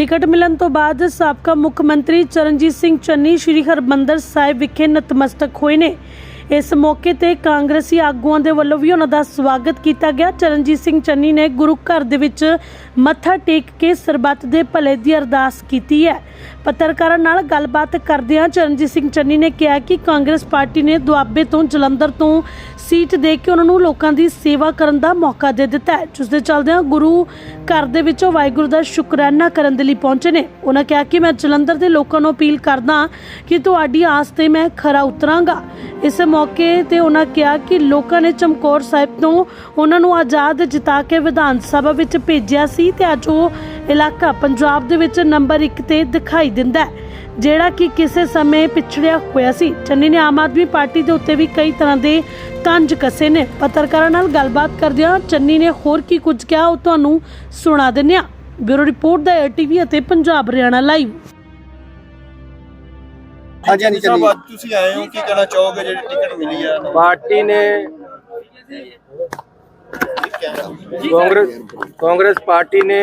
Ticket ਮਿਲਣ ਤੋਂ ਬਾਅਦ ਸਾਬਕਾ ਮੁੱਖ ਮੰਤਰੀ ਚਰਨਜੀਤ ਸਿੰਘ ਚੰਨੀ, ਸ੍ਰੀ ਹਰਮੰਦਰ ਸਾਹਿਬ ਵਿਖੇ ਨਤਮਸਤਕ ਹੋਏ ਨੇ। ਇਸ ਮੌਕੇ ਤੇ ਕਾਂਗਰਸੀ ਆਗੂਆਂ ਦੇ ਵੱਲੋਂ ਵੀ ਉਹਨਾਂ ਦਾ ਸਵਾਗਤ ਕੀਤਾ ਗਿਆ। ਚਰਨਜੀਤ ਸਿੰਘ ਚੰਨੀ ਨੇ ਗੁਰੂ ਘਰ ਦੇ ਵਿੱਚ ਮੱਥਾ ਟੇਕ ਕੇ ਸਰਬੱਤ ਦੇ ਭਲੇ ਦੀ ਅਰਦਾਸ ਕੀਤੀ ਹੈ। ਪੱਤਰਕਾਰਾਂ ਨਾਲ ਗੱਲਬਾਤ ਕਰਦਿਆਂ ਚਰਨਜੀਤ ਸਿੰਘ ਚੰਨੀ ਨੇ ਕਿਹਾ ਕਿ ਕਾਂਗਰਸ ਪਾਰਟੀ ਨੇ ਦੁਆਬੇ ਤੋਂ, ਜਲੰਧਰ ਤੋਂ ਸੀਟ ਦੇ ਕੇ ਉਹਨਾਂ ਨੂੰ ਲੋਕਾਂ ਦੀ ਸੇਵਾ ਕਰਨ ਦਾ ਮੌਕਾ ਦੇ ਦਿੱਤਾ ਹੈ। ਜਿਸ ਦੇ ਚੱਲਦਿਆਂ ਗੁਰੂ ਘਰ ਦੇ ਵਿੱਚੋਂ ਵਾਹਿਗੁਰੂ ਦਾ ਸ਼ੁਕਰਾਨਾ ਕਰਨ ਦੇ ਲਈ ਪਹੁੰਚੇ ਨੇ। ਉਹਨਾਂ ਕਿਹਾ ਕਿ ਮੈਂ ਜਲੰਧਰ ਦੇ ਲੋਕਾਂ ਨੂੰ ਅਪੀਲ ਕਰਦਾ ਕਿ ਤੁਹਾਡੀ ਆਸ ਤੇ ਮੈਂ ਖਰਾ ਉਤਰਾਂਗਾ। ਇਸ ਮੌਕੇ ਤੇ ਉਹਨਾਂ ਕਿਹਾ ਕਿ ਲੋਕਾਂ ਨੇ ਚਮਕੌਰ ਸਾਹਿਬ ਤੋਂ ਉਹਨਾਂ ਨੂੰ ਆਜ਼ਾਦ ਜਿਤਾ ਕੇ ਵਿਧਾਨ ਸਭਾ ਵਿੱਚ ਭੇਜਿਆ ਸੀ ਤੇ ਅੱਜ ਉਹ ਇਲਾਕਾ ਪੰਜਾਬ ਦੇ ਵਿੱਚ ਨੰਬਰ 1 ਤੇ ਦਿਖਾਈ ਦਿੰਦਾ ਹੈ ਜਿਹੜਾ ਕਿ ਕਿਸੇ ਸਮੇਂ ਪਿਛੜਿਆ ਹੋਇਆ ਸੀ। ਚੰਨੀ ਨੇ ਆਮ ਆਦਮੀ ਪਾਰਟੀ ਦੇ ਉੱਤੇ ਵੀ ਕਈ ਤਰ੍ਹਾਂ ਦੇ ਤੰਜ ਕਸੇ ਨੇ। ਪੱਤਰਕਾਰਾਂ ਨਾਲ ਗੱਲਬਾਤ ਕਰਦਿਆਂ ਚੰਨੀ ਨੇ ਹੋਰ ਕੀ ਕੁਝ ਕਿਹਾ ਉਹ ਤੁਹਾਨੂੰ ਸੁਣਾ ਦਿੰਦੇ ਹਾਂ। ਬਿਊਰੋ ਰਿਪੋਰਟ ਦਾ ਟੀਵੀ ਅਤੇ ਪੰਜਾਬ ਹਰਿਆਣਾ ਲਾਈਵ। ਹਾਂਜੀ ਹਾਂਜੀ ਸਾਹਿਬ ਚੱਲੀਏ ਅੱਜ ਤੁਸੀਂ ਆਏ ਹੋ ਕੀ ਕਹਿਣਾ ਚਾਹੋਗੇ ਜਿਹੜੀ ਟਿਕਟ ਮਿਲੀ ਆ? ਪਾਰਟੀ ਨੇ ਕਾਂਗਰਸ ਕਾਂਗਰਸ ਪਾਰਟੀ ਨੇ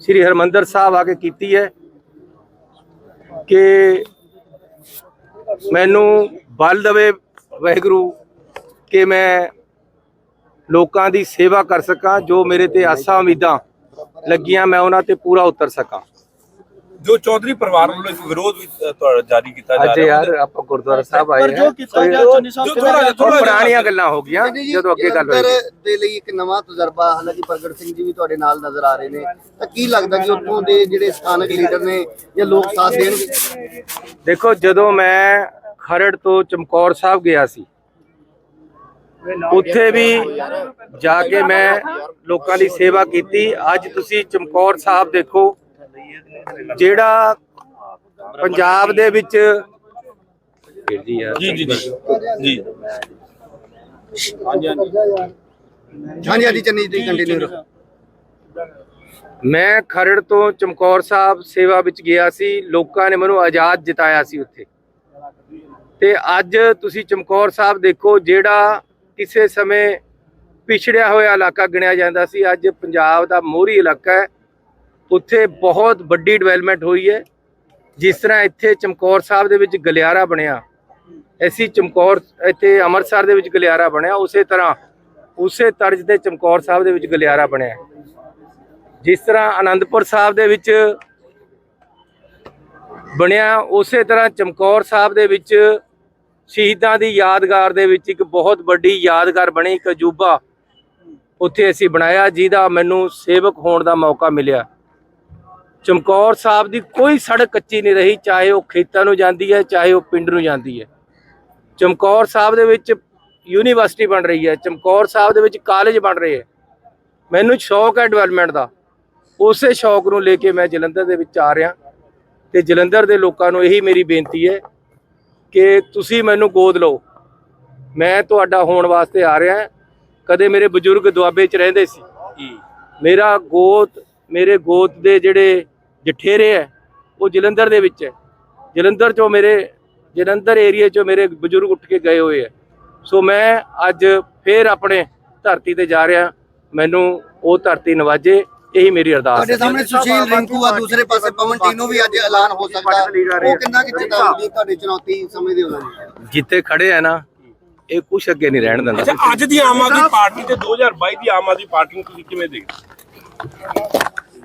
ਸ਼੍ਰੀ ਹਰਮੰਦਰ ਸਾਹਿਬ ਆ ਕੇ ਕੀਤੀ ਹੈ ਕਿ ਮੈਨੂੰ ਬਲ ਦਵੇ ਵਾਹਿਗੁਰੂ ਕਿ ਮੈਂ ਲੋਕਾਂ ਦੀ ਸੇਵਾ ਕਰ ਸਕਾਂ, ਜੋ ਮੇਰੇ ਤੇ ਆਸਾਂ ਉਮੀਦਾਂ ਲੱਗੀਆਂ, ਮੈਂ ਉਹਨਾਂ ਤੇ ਪੂਰਾ ਉਤਰ ਸਕਾਂ। ਜੋ ਚੌਧਰੀ ਪਰਿਵਾਰ ਵੱਲੋਂ ਇੱਕ ਵਿਰੋਧ ਵੀ ਤੁਹਾਡਾ ਜਾਰੀ ਕੀਤਾ ਜਾ ਅੱਜ ਰਿਹਾ ਯਾਰ ਆਪਾਂ ਗੁਰਦੁਆਰਾ ਸਾਹਿਬ ਆਏ ਪਰ ਜੋ ਹਾਂ। ਥੋੜਾ ਥੋੜਾ ਪੁਰਾਣੀਆਂ ਗੱਲਾਂ ਹੋ ਗਈਆਂ ਜਦੋਂ ਅੱਗੇ ਗੱਲ ਹੋਈ। ਦੇ ਲਈ ਇੱਕ ਨਵਾਂ ਤਜਰਬਾ ਹਾਲਾਂਕਿ ਪ੍ਰਗਟ ਸਿੰਘ ਜੀ ਵੀ ਤੁਹਾਡੇ ਨਾਲ ਨਜ਼ਰ ਆ ਰਹੇ ਨੇ ਤਾਂ ਕੀ ਲੱਗਦਾ ਕਿ ਉੱਥੋਂ ਦੇ ਜਿਹੜੇ ਸਥਾਨਕ ਲੀਡਰ ਨੇ ਜਾਂ ਲੋਕ ਸਾਥ ਦੇਣਗੇ? ਦੇਖੋ ਜਦੋਂ ਮੈਂ ਖਰੜ ਤੋਂ ਚਮਕੌਰ ਸਾਹਿਬ ਗਿਆ ਸੀ ਉੱਥੇ ਵੀ ਜਾ ਕੇ ਮੈਂ ਲੋਕਾਂ ਦੀ ਸੇਵਾ ਕੀਤੀ। ਅੱਜ ਤੁਸੀਂ ਚਮਕੌਰ ਸਾਹਿਬ ਦੇਖੋ ਜਿਹੜਾ ਪੰਜਾਬ ਦੇ ਵਿੱਚ ਜੀ ਜੀ ਜੀ। ਜੀ। ਜੀ ਹਾਂਜੀ। ਹਾਂਜੀ ਚੰਨੀ ਜੀ ਕੰਟੀਨਿਊ ਰੱਖੋ ਮੈਂ ਖਰੜ ਤੋਂ ਚਮਕੌਰ ਸਾਹਿਬ ਸੇਵਾ ਵਿੱਚ ਗਿਆ ਸੀ ਲੋਕਾਂ ਨੇ ਮੈਨੂੰ ਆਜ਼ਾਦ ਜਿਤਾਇਆ ਸੀ ਉੱਥੇ। ਤੇ ਅੱਜ ਤੁਸੀਂ ਚਮਕੌਰ ਸਾਹਿਬ ਦੇਖੋ ਜਿਹੜਾ ਕਿਸੇ ਸਮੇਂ ਪਿਛੜਿਆ ਹੋਇਆ ਇਲਾਕਾ ਗਿਣਿਆ ਜਾਂਦਾ ਸੀ ਅੱਜ ਪੰਜਾਬ ਦਾ ਮੋਹਰੀ ਇਲਾਕਾ ਹੈ। ਉੱਥੇ ਬਹੁਤ ਵੱਡੀ ਡਿਵੈਲਪਮੈਂਟ ਹੋਈ ਹੈ। ਜਿਸ ਤਰ੍ਹਾਂ ਇੱਥੇ ਚਮਕੌਰ ਸਾਹਿਬ ਦੇ ਵਿੱਚ ਗਲਿਆਰਾ ਬਣਿਆ। ਐਸੀ ਚਮਕੌਰ, ਇੱਥੇ ਅੰਮ੍ਰਿਤਸਰ ਦੇ ਵਿੱਚ ਗਲਿਆਰਾ ਬਣਿਆ। ਉਸੇ ਤਰ੍ਹਾਂ, ਉਸੇ ਤਰਜ਼ ਦੇ ਚਮਕੌਰ ਸਾਹਿਬ ਦੇ ਵਿੱਚ ਗਲਿਆਰਾ ਬਣਿਆ। ਜਿਸ ਤਰ੍ਹਾਂ ਆਨੰਦਪੁਰ ਸਾਹਿਬ ਦੇ ਵਿੱਚ ਬਣਿਆ, ਉਸੇ ਤਰ੍ਹਾਂ ਚਮਕੌਰ ਸਾਹਿਬ ਦੇ ਵਿੱਚ ਸ਼ਹੀਦਾਂ ਦੀ ਯਾਦਗਾਰ ਦੇ ਵਿੱਚ ਇੱਕ ਬਹੁਤ ਵੱਡੀ ਯਾਦਗਾਰ ਬਣੀ ਇੱਕ ਅਜੂਬਾ। ਉੱਥੇ ਅਸੀਂ ਬਣਾਇਆ, ਜਿਹਦਾ ਮੈਨੂੰ ਸੇਵਕ ਹੋਣ ਦਾ ਮੌਕਾ ਮਿਲਿਆ। ਚਮਕੌਰ ਸਾਹਿਬ ਦੀ ਕੋਈ ਸੜਕ ਕੱਚੀ ਨਹੀਂ ਰਹੀ ਚਾਹੇ ਉਹ ਖੇਤਾਂ ਨੂੰ ਜਾਂਦੀ ਹੈ ਚਾਹੇ ਉਹ ਪਿੰਡ ਨੂੰ ਜਾਂਦੀ ਹੈ। ਚਮਕੌਰ ਸਾਹਿਬ ਦੇ ਵਿੱਚ ਯੂਨੀਵਰਸਿਟੀ ਬਣ ਰਹੀ ਹੈ ਚਮਕੌਰ ਸਾਹਿਬ ਦੇ ਵਿੱਚ ਕਾਲਜ ਬਣ ਰਹੇ ਹੈ। ਮੈਨੂੰ ਸ਼ੌਕ ਹੈ ਡਿਵੈਲਪਮੈਂਟ ਦਾ। ਉਸੇ ਸ਼ੌਕ ਨੂੰ ਲੈ ਕੇ ਮੈਂ ਜਲੰਧਰ ਦੇ ਵਿੱਚ ਆ ਰਿਹਾ ਤੇ ਜਲੰਧਰ ਦੇ ਲੋਕਾਂ ਨੂੰ ਇਹੀ ਮੇਰੀ ਬੇਨਤੀ ਹੈ ਕਿ ਤੁਸੀਂ ਮੈਨੂੰ ਗੋਦ ਲਓ। ਮੈਂ ਤੁਹਾਡਾ ਹੋਣ ਵਾਸਤੇ ਆ ਰਿਹਾ ਕਦੇ ਮੇਰੇ ਬਜ਼ੁਰਗ ਦੁਆਬੇ 'ਚ ਰਹਿੰਦੇ ਸੀ। ਮੇਰਾ ਗੋਤ ਮੇਰੇ ਗੋਤ ਦੇ ਜਿਹੜੇ ਜਠੇਰੇ ਹੈ ਉਹ ਜਲੰਧਰ ਦੇ ਵਿੱਚ ਹੈ। ਜਲੰਧਰ 'ਚੋਂ ਮੇਰੇ ਜਲੰਧਰ ਏਰੀਆ 'ਚੋਂ ਮੇਰੇ ਬਜ਼ੁਰਗ ਉੱਠ ਕੇ ਗਏ ਹੋਏ ਹੈ। ਸੋ ਮੈਂ ਅੱਜ ਫੇਰ ਆਪਣੇ ਧਰਤੀ ਤੇ ਜਾ ਰਿਹਾ ਮੈਨੂੰ ਉਹ ਧਰਤੀ ਨਵਾਜੇ ਇਹੀ ਮੇਰੀ ਅਰਦਾਸ ਤੁਹਾਡੇ ਹੈ ਸਾਹਮਣੇ ਸੁਸ਼ੀਲ ਰਿੰਕੂ ਆ ਦੂਸਰੇ ਪਾਸੇ ਪਵਨ ਟੀਨੋ ਵੀ ਅੱਜ ਐਲਾਨ ਹੋ ਸਕਦਾ। ਉਹ ਕਿੰਨਾ ਕਿ ਚੇਤਾਵਨੀ ਤੁਹਾਡੀ ਚੁਣੌਤੀ ਸਮਝਦੇ ਹੋ ਜਿੱਥੇ ਖੜੇ ਆ ਨਾ ਇਹ ਕੁਛ ਅੱਗੇ ਨਹੀਂ ਰਹਿਣ ਦਿੰਦਾ। ਅੱਛਾ ਅੱਜ ਦੀ ਆਮ ਆਦਮੀ ਪਾਰਟੀ ਤੇ 2022 ਦੀ ਆਮ ਆਦਮੀ ਪਾਰਟੀ ਨੂੰ ਤੁਸੀਂ ਕਿਵੇਂ ਦੇਖਦੇ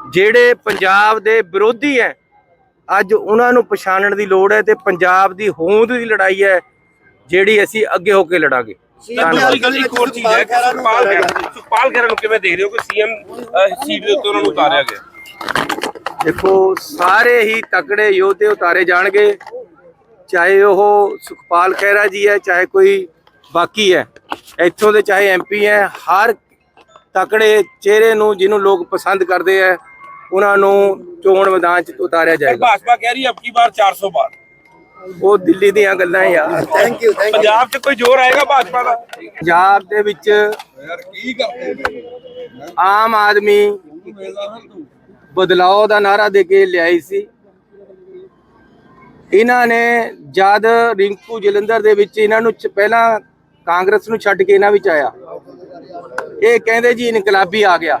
ਜਿਹੜੇ ਪੰਜਾਬ ਦੇ ਵਿਰੋਧੀ ਹੈ ਅੱਜ ਉਹਨਾਂ ਨੂੰ ਪਛਾਣਨ ਦੀ ਲੋੜ ਹੈ ਤੇ ਪੰਜਾਬ ਦੀ ਹੋਂਦ ਦੀ ਲੜਾਈ ਹੈ ਜਿਹੜੀ ਅਸੀਂ ਅੱਗੇ ਹੋ ਕੇ ਲੜਾਂਗੇ। ਸੁਖਪਾਲ ਖਹਿਰਾ ਸੁਖਪਾਲ ਖਹਿਰਾ ਨੂੰ ਕਿਵੇਂ ਦੇਖ ਰਹੇ ਹੋ ਕਿ ਸੀਐਮ ਸੀਟ ਦੇ ਉੱਤੇ ਉਹਨਾਂ ਨੂੰ ਉਤਾਰਿਆ ਗਿਆ? ਦੇਖੋ ਸਾਰੇ ਹੀ ਤਕੜੇ ਯੋਧੇ ਉਤਾਰੇ ਜਾਣਗੇ ਚਾਹੇ ਉਹ ਸੁਖਪਾਲ ਖਹਿਰਾ ਜੀ ਹੈ ਚਾਹੇ ਕੋਈ ਬਾਕੀ ਹੈ ਇੱਥੋਂ ਦੇ ਚਾਹੇ ਐਮਪੀ ਹੈ ਹਰ ਤਕੜੇ ਚਿਹਰੇ ਨੂੰ ਜਿਹਨੂੰ ਲੋਕ ਪਸੰਦ ਕਰਦੇ ਹੈ ਉਹਨਾਂ ਨੂੰ ਚੋਣ ਮੈਦਾਨ 'ਚ ਉਤਾਰਿਆ ਪਰ ਜਾਏਗਾ। ਭਾਜਪਾ ਕਹਿ ਰਹੀ ਹੈ ਅਬਕੀ ਬਾਰ 400 ਬਾਰ ਉਹ ਦਿੱਲੀ ਦੀਆਂ ਗੱਲਾਂ ਯਾਰ thank you thank you Punjab 'ਚ ਕੋਈ ਜ਼ੋਰ ਆਏਗਾ ਭਾਜਪਾ ਦਾ? ਪੰਜਾਬ ਦੇ ਵਿੱਚ ਆਮ ਆਦਮੀ ਬਦਲਾਅ ਦਾ ਨਾਰਾ ਦੇ ਕੇ ਲਿਆਈ ਸੀ। ਇਹਨਾਂ ਨੇ ਜਦ ਰਿੰਕੂ ਜਲੰਧਰ ਦੇ ਵਿੱਚ ਇਹਨਾਂ ਨੂੰ ਪਹਿਲਾਂ ਕਾਂਗਰਸ ਨੂੰ ਛੱਡ ਕੇ ਇਹਨਾਂ ਵਿੱਚ ਆਇਆ। ਇਹ ਕਹਿੰਦੇ ਜੀ ਇਨਕਲਾਬੀ ਆ ਗਿਆ।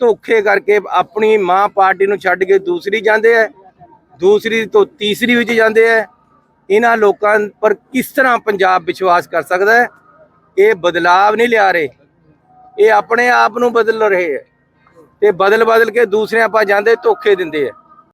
ਧੋਖੇ ਕਰਕੇ ਆਪਣੀ ਮਾਂ ਪਾਰਟੀ ਨੂੰ ਛੱਡ ਕੇ ਦੂਸਰੀ ਜਾਂਦੇ ਹੈ ਦੂਸਰੀ ਤੋਂ ਤੀਸਰੀ ਵਿੱਚ ਜਾਂਦੇ ਹੈ ਇਹਨਾਂ ਲੋਕਾਂ ਪਰ ਕਿਸ ਤਰ੍ਹਾਂ ਪੰਜਾਬ ਵਿਸ਼ਵਾਸ ਕਰ ਸਕਦਾ ਹੈ? ਇਹ ਬਦਲਾਵ ਨਹੀਂ ਲਿਆ ਰਹੇ। ਇਹ ਆਪਣੇ ਆਪ ਨੂੰ ਬਦਲ ਰਹੇ ਹੈ ਤੇ ਬਦਲ ਬਦਲ ਕੇ ਦੂਸਰਿਆਂ ਪਾ ਜਾਂਦੇ, ਧੋਖੇ ਦਿੰਦੇ ਹੈ